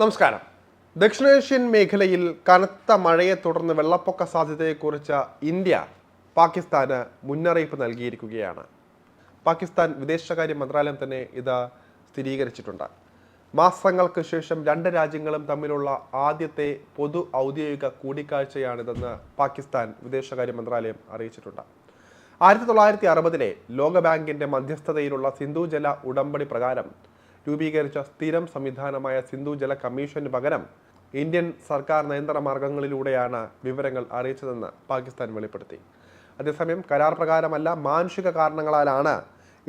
നമസ്കാരം. ദക്ഷിണേഷ്യൻ മേഖലയിൽ കനത്ത മഴയെ തുടർന്ന് വെള്ളപ്പൊക്ക സാധ്യതയെക്കുറിച്ച് ഇന്ത്യ പാകിസ്ഥാന് മുന്നറിയിപ്പ് നൽകിയിരിക്കുകയാണ്. പാകിസ്ഥാൻ വിദേശകാര്യ മന്ത്രാലയം തന്നെ ഇത് സ്ഥിരീകരിച്ചിട്ടുണ്ട്. മാസങ്ങൾക്ക് ശേഷം രണ്ട് രാജ്യങ്ങളും തമ്മിലുള്ള ആദ്യത്തെ പൊതു ഔദ്യോഗിക കൂടിക്കാഴ്ചയാണിതെന്ന് പാകിസ്ഥാൻ വിദേശകാര്യ മന്ത്രാലയം അറിയിച്ചിട്ടുണ്ട്. ആയിരത്തി തൊള്ളായിരത്തി അറുപതിലെ ലോകബാങ്കിന്റെ മധ്യസ്ഥതയിലുള്ള സിന്ധു ജല ഉടമ്പടി പ്രകാരം രൂപീകരിച്ച സ്ഥിരം സംവിധാനമായ സിന്ധു ജല കമ്മീഷന് പകരം ഇന്ത്യൻ സർക്കാർ നിയന്ത്രണ മാർഗങ്ങളിലൂടെയാണ് വിവരങ്ങൾ അറിയിച്ചതെന്ന് പാകിസ്ഥാൻ വെളിപ്പെടുത്തി. അതേസമയം കരാർ പ്രകാരമല്ല മാനുഷിക കാരണങ്ങളാലാണ്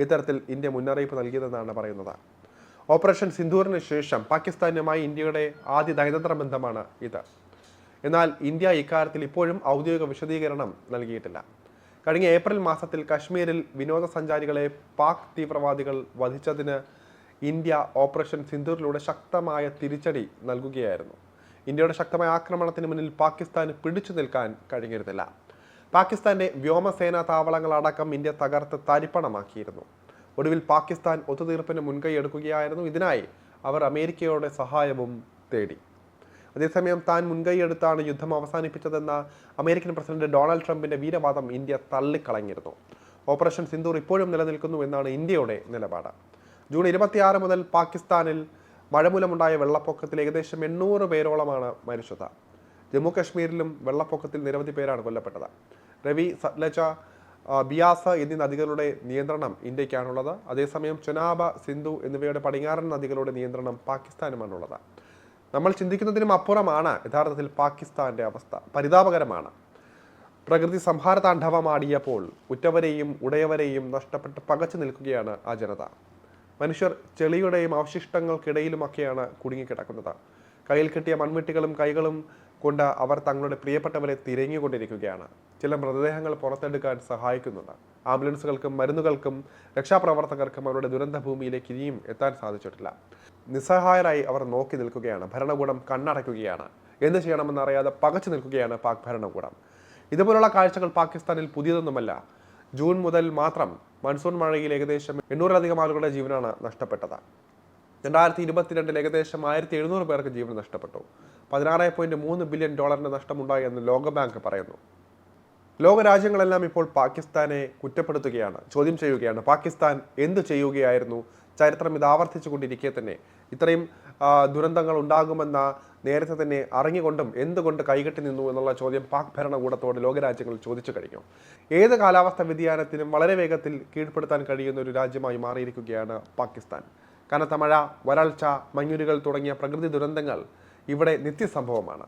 ഇത്തരത്തിൽ ഇന്ത്യ മുന്നറിയിപ്പ് നൽകിയതെന്നാണ് പറയുന്നത്. ഓപ്പറേഷൻ സിന്ധൂറിന് ശേഷം പാകിസ്ഥാനുമായി ഇന്ത്യയുടെ ആദ്യ നയതന്ത്ര ബന്ധമാണ് ഇത്. എന്നാൽ ഇന്ത്യ ഇക്കാര്യത്തിൽ ഇപ്പോഴും ഔദ്യോഗിക വിശദീകരണം നൽകിയിട്ടില്ല. കഴിഞ്ഞ ഏപ്രിൽ മാസത്തിൽ കശ്മീരിൽ വിനോദസഞ്ചാരികളെ പാക് തീവ്രവാദികൾ വധിച്ചതിന് ഇന്ത്യ ഓപ്പറേഷൻ സിന്ധൂറിലൂടെ ശക്തമായ തിരിച്ചടി നൽകുകയായിരുന്നു. ഇന്ത്യയുടെ ശക്തമായ ആക്രമണത്തിന് മുന്നിൽ പാകിസ്ഥാന് പിടിച്ചു നിൽക്കാൻ കഴിഞ്ഞിരുന്നില്ല. പാകിസ്ഥാന്റെ വ്യോമസേനാ താവളങ്ങളടക്കം ഇന്ത്യ തകർത്ത് തരിപ്പണമാക്കിയിരുന്നു. ഒടുവിൽ പാകിസ്ഥാൻ ഒത്തുതീർപ്പിന് മുൻകൈ എടുക്കുകയായിരുന്നു. ഇതിനായി അവർ അമേരിക്കയുടെ സഹായവും തേടി. അതേസമയം താൻ മുൻകൈയെടുത്താണ് യുദ്ധം അവസാനിപ്പിച്ചതെന്ന അമേരിക്കൻ പ്രസിഡന്റ് ഡൊണാൾഡ് ട്രംപിന്റെ വീരവാദം ഇന്ത്യ തള്ളിക്കളഞ്ഞിരുന്നു. ഓപ്പറേഷൻ സിന്ദൂർ ഇപ്പോഴും നിലനിൽക്കുന്നു എന്നാണ് ഇന്ത്യയുടെ നിലപാട്. ജൂൺ ഇരുപത്തിയാറ് മുതൽ പാകിസ്ഥാനിൽ മഴ മൂലമുണ്ടായ വെള്ളപ്പൊക്കത്തിൽ ഏകദേശം എണ്ണൂറ് പേരോളമാണ് മരിച്ചത്. ജമ്മു കശ്മീരിലും വെള്ളപ്പൊക്കത്തിൽ നിരവധി പേരാണ് കൊല്ലപ്പെട്ടത്. രവി സത്ലജ ബിയാസ എന്നീ നദികളുടെ നിയന്ത്രണം ഇന്ത്യക്കാണുള്ളത്. അതേസമയം ചുനാബ സിന്ധു എന്നിവയുടെ പടിഞ്ഞാറൻ നദികളുടെ നിയന്ത്രണം പാകിസ്ഥാനുമാണുള്ളത്. നമ്മൾ ചിന്തിക്കുന്നതിനും അപ്പുറമാണ് യഥാർത്ഥത്തിൽ പാകിസ്ഥാന്റെ അവസ്ഥ. പരിതാപകരമാണ്. പ്രകൃതി സംഹാര താണ്ഡവമാടിയപ്പോൾ ഉറ്റവരെയും ഉടയവരെയും നഷ്ടപ്പെട്ട് പകച്ചു നിൽക്കുകയാണ് ആ ജനത. മനുഷ്യർ ചെളിയുടെയും അവശിഷ്ടങ്ങൾക്കിടയിലുമൊക്കെയാണ് കുടുങ്ങിക്കിടക്കുന്നത്. കയ്യിൽ കിട്ടിയ മൺവെട്ടികളും കൈകളും കൊണ്ട് അവർ തങ്ങളുടെ പ്രിയപ്പെട്ടവരെ തിരങ്ങിക്കൊണ്ടിരിക്കുകയാണ്. ചില മൃതദേഹങ്ങൾ പുറത്തെടുക്കാൻ സഹായിക്കുന്നുണ്ട്. ആംബുലൻസുകൾക്കും മരുന്നുകൾക്കും രക്ഷാപ്രവർത്തകർക്കും അവരുടെ ദുരന്ത ഭൂമിയിലേക്ക് ഇനിയും എത്താൻ സാധിച്ചിട്ടില്ല. നിസ്സഹായരായി അവർ നോക്കി നിൽക്കുകയാണ്. ഭരണകൂടം കണ്ണടയ്ക്കുകയാണ്. എന്ത് ചെയ്യണമെന്നറിയാതെ പകച്ചു നിൽക്കുകയാണ് പാക് ഭരണകൂടം. ഇതുപോലുള്ള കാഴ്ചകൾ പാകിസ്ഥാനിൽ പുതിയതൊന്നുമല്ല. ജൂൺ മുതൽ മാത്രം മൺസൂൺ മഴയിൽ ഏകദേശം എണ്ണൂറിലധികം ആളുകളുടെ ജീവനാണ് നഷ്ടപ്പെട്ടത്. രണ്ടായിരത്തി ഇരുപത്തിരണ്ടിൽ ഏകദേശം ആയിരത്തി എഴുന്നൂറ് പേർക്ക് ജീവൻ നഷ്ടപ്പെട്ടു. പതിനാറ് പോയിന്റ് മൂന്ന് ബില്യൺ ഡോളറിന്റെ നഷ്ടമുണ്ടായി എന്ന് ലോകബാങ്ക് പറയുന്നു. ലോകരാജ്യങ്ങളെല്ലാം ഇപ്പോൾ പാകിസ്ഥാനെ കുറ്റപ്പെടുത്തുകയാണ് ചോദ്യം ചെയ്യുകയാണ്. പാകിസ്ഥാൻ എന്ത് ചെയ്യുകയായിരുന്നു? ചരിത്രം ഇത് ആവർത്തിച്ചു കൊണ്ടിരിക്കെ തന്നെ. ഇത്രയും ദുരന്തങ്ങൾ ഉണ്ടാകുമെന്ന നേരത്തെ തന്നെ അറിഞ്ഞുകൊണ്ടും എന്തുകൊണ്ട് കൈകെട്ടി നിന്നു എന്നുള്ള ചോദ്യം പാക് ഭരണകൂടത്തോട് ലോകരാജ്യങ്ങൾ ചോദിച്ചു കഴിഞ്ഞു. ഏത് കാലാവസ്ഥ വ്യതിയാനത്തിനും വളരെ വേഗത്തിൽ കീഴ്പ്പെടുത്താൻ കഴിയുന്ന ഒരു രാജ്യമായി മാറിയിരിക്കുകയാണ് പാകിസ്ഥാൻ. കനത്ത മഴ വരൾച്ച മഞ്ഞുരുകൾ തുടങ്ങിയ പ്രകൃതി ദുരന്തങ്ങൾ ഇവിടെ നിത്യസംഭവമാണ്.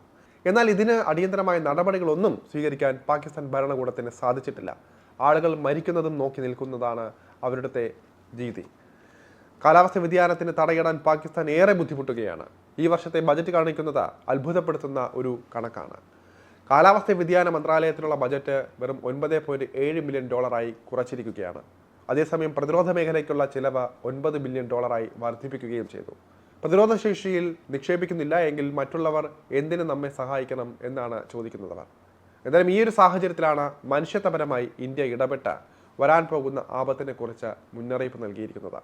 എന്നാൽ ഇതിന് അടിയന്തരമായ നടപടികളൊന്നും സ്വീകരിക്കാൻ പാകിസ്ഥാൻ ഭരണകൂടത്തിന് സാധിച്ചിട്ടില്ല. ആളുകൾ മരിക്കുന്നതും നോക്കി നിൽക്കുന്നതാണ് അവരുടെ രീതി. കാലാവസ്ഥ വ്യതിയാനത്തിന് തടയിടാൻ പാകിസ്ഥാൻ ഏറെ ബുദ്ധിമുട്ടുകയാണ്. ഈ വർഷത്തെ ബജറ്റ് കാണിക്കുന്നത് അത്ഭുതപ്പെടുത്തുന്ന ഒരു കണക്കാണ്. കാലാവസ്ഥ വ്യതിയാന മന്ത്രാലയത്തിനുള്ള ബജറ്റ് വെറും ഒൻപത് പോയിന്റ് ഏഴ് മില്യൺ ഡോളറായി കുറച്ചിരിക്കുകയാണ്. അതേസമയം പ്രതിരോധ മേഖലയ്ക്കുള്ള ചിലവ് ഒൻപത് ബില്യൺ ഡോളറായി വർദ്ധിപ്പിക്കുകയും ചെയ്തു. പ്രതിരോധ ശേഷിയിൽ നിക്ഷേപിക്കുന്നില്ല എങ്കിൽ മറ്റുള്ളവർ എന്തിനു നമ്മെ സഹായിക്കണം എന്നാണ് ചോദിക്കുന്നതവർ എന്തായാലും ഈ ഒരു സാഹചര്യത്തിലാണ് മനുഷ്യത്വപരമായി ഇന്ത്യ ഇടപെട്ട് വരാൻ പോകുന്ന ആപത്തിനെക്കുറിച്ച് മുന്നറിയിപ്പ് നൽകിയിരിക്കുന്നത്.